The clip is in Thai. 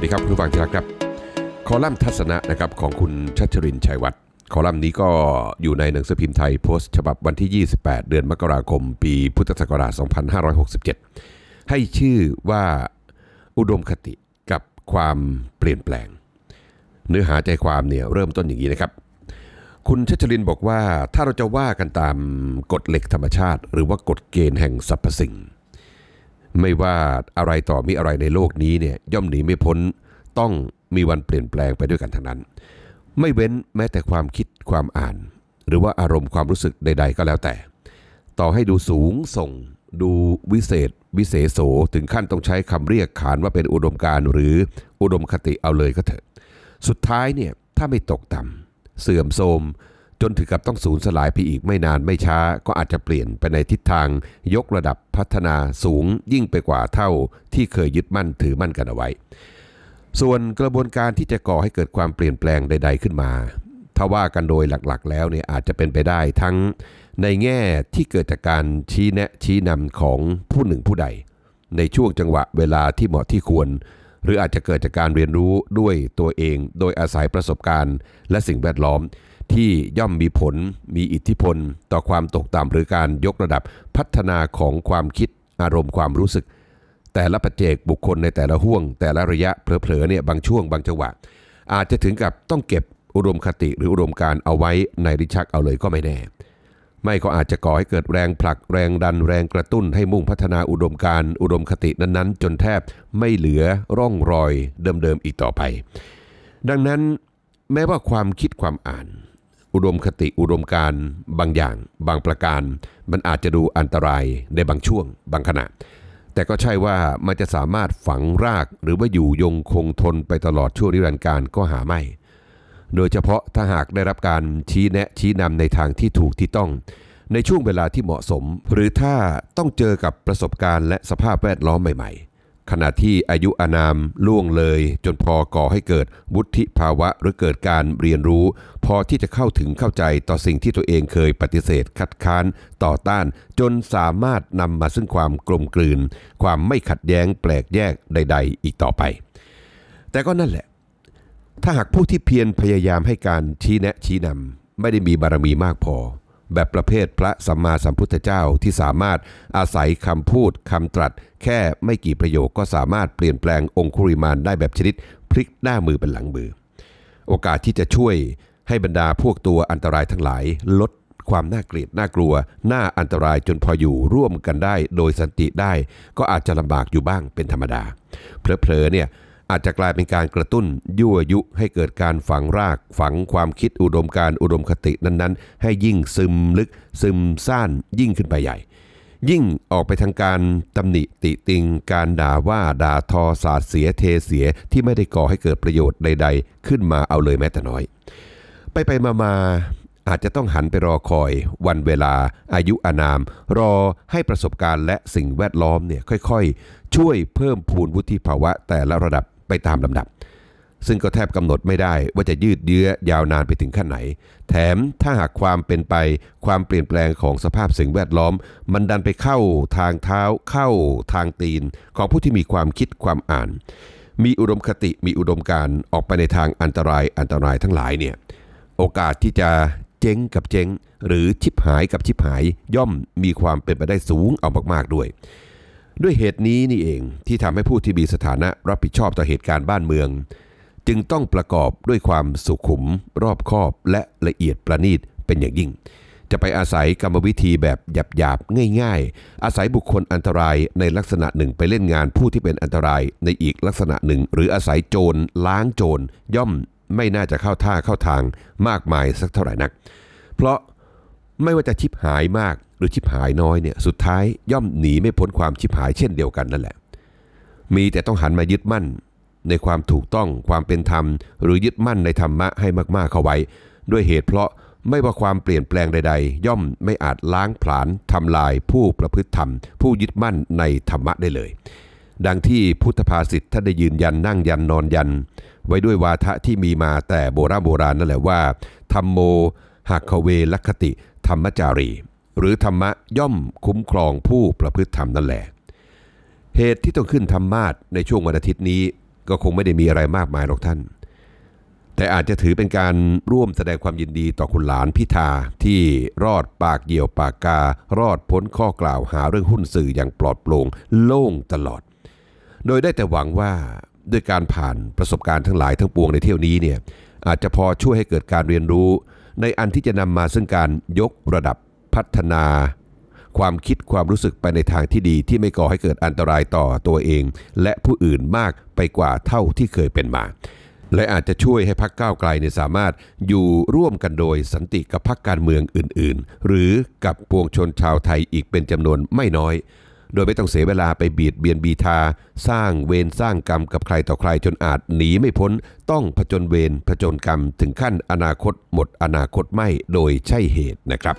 วัสดีครับผู้ฟังที่รักครับ คอลัมน์ทัศนะนะครับของคุณชัชรินชัยวัฒน์คอลัมน์นี้ก็อยู่ในหนังสือพิมพ์ไทยโพสต์ฉบับวันที่ 28 เดือนมกราคม ปีพุทธศักราช 2567 ให้ชื่อว่าอุดมคติกับความเปลี่ยนแปลง เนื้อหาใจความเนี่ยเริ่มต้นอย่างนี้นะครับ คุณชัชรินบอกว่าถ้าเราจะว่ากันตามกฎเหล็กธรรมชาติ หรือว่ากฎเกณฑ์แห่งสรรพสิ่ง ไม่ว่าอะไรต่อมีอะไรในโลกนี้เนี่ยย่อมหนีไม่พ้นต้องมีวันเปลี่ยนแปลงไปด้วยกันทั้งนั้น ไม่เว้นแม้แต่ความคิดความอ่าน หรือว่าอารมณ์ความรู้สึกใด ๆ ก็แล้วแต่ ต่อให้ดูสูงส่ง ดูวิเศษ วิเศษโสถึงขั้นต้องใช้คำเรียกขานว่าเป็นอุดมการหรืออุดมคติเอาเลยก็เถอะ สุดท้ายเนี่ยถ้าไม่ตกต่ำเสื่อมโทรม จนถึงกับต้องสูญสลายไปอีกไม่นานไม่ช้า ก็อาจจะเปลี่ยนไปในทิศทาง ยกระดับพัฒนาสูงยิ่งไปกว่าเท่าที่เคยยึดมั่นถือมั่นกันเอาไว้ ส่วนกระบวนการที่จะก่อให้เกิดความเปลี่ยนแปลงใด ๆขึ้นมาถ้าว่ากันโดยหลักๆ แล้วเนี่ยอาจจะเป็นไปได้ทั้งในแง่ที่เกิดจากการชี้แนะชี้นำของผู้หนึ่งผู้ใด ในช่วงจังหวะเวลาที่เหมาะที่ควร หรืออาจจะเกิดจากการเรียนรู้ด้วยตัวเอง โดยอาศัยประสบการณ์ และสิ่งแวดล้อม ที่ย่อมมีผลมีอิทธิพล ต่อความตกต่ำหรือการยกระดับพัฒนาของความคิดอารมณ์ความรู้สึก แต่ละปัจเจกบุคคลในแต่ละห่วง แต่ละระยะเผลอๆเนี่ยบางช่วงบางจังหวะ อาจจะถึงกับต้องเก็บอุดมคติหรืออุดมการเอาไว้ในริชักเอาเลยก็ไม่แน่ ไม่ก็อาจจะก่อให้เกิดแรงผลักแรงดันแรงกระตุ้นให้มุ่งพัฒนาอุดมการอุดมคตินั้นๆ จนแทบไม่เหลือร่องรอยเดิมๆอีกต่อไป ดังนั้นแม้ว่าความคิดความอ่าน อุดมคติอุดมการบางอย่าง บางประการ มันอาจจะดูอันตรายในบางช่วง บางขณะ แต่ก็ใช่ว่ามันจะสามารถฝังรากหรือว่าอยู่ยงคงทนไปตลอดช่วงนิรันดร์การก็หาไม่ โดยเฉพาะถ้าหากได้รับการชี้แนะชี้นำในทางที่ถูกที่ต้อง ในช่วงเวลาที่เหมาะสม หรือถ้าต้องเจอกับประสบการณ์และสภาพแวดล้อมใหม่ ๆ ขณะที่อายุอานามล่วงเลย จนพอก่อให้เกิดวุฒิภาวะหรือเกิดการเรียนรู้ พอที่จะเข้าถึงเข้าใจต่อสิ่งที่ตัวเองเคยปฏิเสธ คัดค้านต่อต้าน จนสามารถนำมาซึ่งความกลมกลืน ความไม่ขัดแย้งแปลกแยกใด ๆ อีกต่อไป แต่ก็นั่นแหละ ถ้าหากผู้ที่เพียรพยายามให้การชี้แนะชี้นำไม่ได้มีบารมีมากพอ แบบประเภทพระสัมมาสัมพุทธเจ้าที่สามารถอาศัยคำพูดคำตรัส แค่ไม่กี่ประโยคก็สามารถเปลี่ยนแปลงองคุริมานได้แบบชนิดพลิกหน้ามือเป็นหลังมือ โอกาสที่จะช่วยให้บรรดาพวกตัวอันตรายทั้งหลายลดความน่าเกลียดน่ากลัว น่าอันตรายจนพออยู่ร่วมกันได้ โดยสันติได้ ก็อาจจะลำบากอยู่บ้างเป็นธรรมดา เพลอๆเนี่ย อาจจะกลายเป็นการกระตุ้นยั่วยุให้เกิดการฝังรากฝังความคิดอุดมการอุดมคตินั้นๆ ให้ยิ่งซึมลึกซึมซ่านยิ่งขึ้นไปใหญ่ ยิ่งออกไปทางการตำหนิติติง การด่าว่าด่าทอสาดเสียเทเสียที่ไม่ได้ก่อให้เกิดประโยชน์ใด ๆ ขึ้นมาเอาเลยแม้แต่น้อย ไปไปมามาอาจจะต้องหันไปรอคอย วันเวลา อายุอานาม รอให้ประสบการณ์และสิ่งแวดล้อมเนี่ยค่อยๆ ช่วยเพิ่มพูนวุฒิภาวะแต่ละระดับ ไปตามลำดับ ซึ่งก็แทบกำหนดไม่ได้ว่าจะยืดเยื้อยาวนานไปถึงขั้นไหน แถมถ้าหากความเป็นไปความเปลี่ยนแปลงของสภาพสิ่งแวดล้อม มันดันไปเข้าทางเท้าเข้าทางตีน ของผู้ที่มีความคิดความอ่าน มีอุดมคติมีอุดมการออกไปในทางอันตรายอันตรายทั้งหลายเนี่ยโอกาสที่จะเจ๊งกับเจ๊งหรือชิบหายกับชิบหายย่อมมีความเป็นไปได้สูงเอามากๆด้วย ด้วยเหตุนี้นี่เองที่ทำให้ผู้ที่มีสถานะรับผิดชอบต่อเหตุการณ์บ้านเมือง จึงต้องประกอบด้วยความสุขุม รอบคอบและละเอียดประณีตเป็นอย่างยิ่ง จะไปอาศัยกรรมวิธีแบบหยาบๆง่าย ๆ อาศัยบุคคลอันตรายในลักษณะหนึ่งไปเล่นงานผู้ที่เป็นอันตรายในอีกลักษณะหนึ่ง หรืออาศัยโจรล้างโจรย่อมไม่น่าจะเข้าท่าเข้าทางมากมายสักเท่าไหร่นัก เพราะไม่ว่าจะชิบหายมาก หรือชิบหายน้อยเนี่ยสุดท้ายย่อมหนีไม่พ้นความชิบหายเช่นเดียวกันนั่นแหละ มีแต่ต้องหันมายึดมั่น ในความถูกต้องความเป็นธรรม หรือยึดมั่นในธรรมะให้มากๆเข้าไว้ ด้วยเหตุเพราะไม่ว่าความเปลี่ยนแปลงใด ๆ ย่อมไม่อาจล้างผลาญทำลายผู้ประพฤติธรรม ผู้ยึดมั่นในธรรมะได้เลย ดังที่พุทธภาษิตท่านได้ยืนยันนั่งยันนอนยัน ไว้ด้วยวาทะที่มีมาแต่โบราณโบราณนั่นแหละว่าธรรมโมหักขเวลคติ ธรรมจารี หรือธรรมะย่อมคุ้มครองผู้ประพฤติธรรมนั่นแหละ เหตุที่ต้องขึ้นธรรมาสในช่วงวันอาทิตย์นี้ก็คงไม่ได้มีอะไรมากมายหรอกท่าน แต่อาจจะถือเป็นการร่วมแสดงความยินดีต่อคุณหลานพิธาที่รอดปากเหี่ยวปากการอดพ้นข้อกล่าวหาเรื่องหุ้นสื่ออย่างปลอดโปร่งโล่งตลอด โดยได้แต่หวังว่าด้วยการผ่านประสบการณ์ทั้งหลายทั้งปวงในเที่ยวนี้เนี่ยอาจจะพอช่วยให้เกิดการเรียนรู้ ในอันที่จะนำมาซึ่งการยกระดับ พัฒนา ความคิดความรู้สึกไปในทางที่ดีที่ไม่ก่อให้เกิดอันตรายต่อตัวเอง และผู้อื่นมากไปกว่าเท่าที่เคยเป็นมา และอาจจะช่วยให้พักก้าวไกลเนี่ยสามารถอยู่ร่วมกันโดยสันติกับพักการเมืองอื่น ๆ หรือกับปวงชนชาวไทยอีกเป็นจำนวนไม่น้อยโดยไม่ต้องเสียเวลาไปเบียดเบียนบีทา สร้างเวรสร้างกรรมกับใครต่อใครจนอาจหนีไม่พ้น ต้องผจญเวรผจญกรรมถึงขั้นอนาคตหมดอนาคตไม่โดยใช่เหตุนะครับ